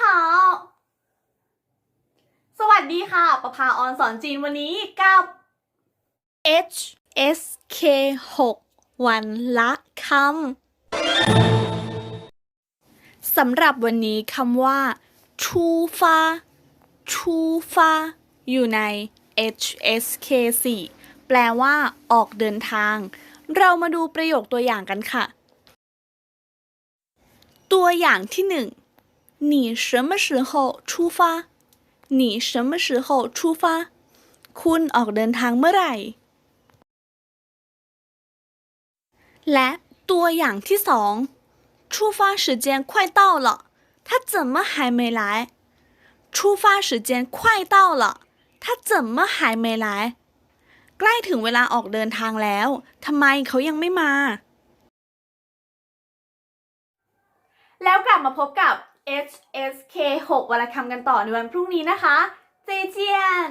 好สวัสดีค่ะ ประภาออนสอนจีนวันนี้กับ H S K 6 วันละคำสำหรับวันนี้คำว่า ชูฟ้า ชูฟ้า อยู่ใน H S K 4 แปลว่า ออกเดินทาง เรามาดูประโยคตัวอย่างกันค่ะ ตัวอย่างที่หนึ่ง 你什么时候出发你什么时候出发คุณออกเดินทางเมื่อไหร่ และตัวอย่างที่สอง出发时间快到了，他怎么还没来？出发时间快到了，他怎么还没来？ใกล้ถึงเวลาออกเดินทางแล้ว ทำไมเขายังไม่มา แล้วกลับมาพบกับ HSK 6วรรณคำกันต่อในวันพรุ่งนี้นะคะ เจเจียน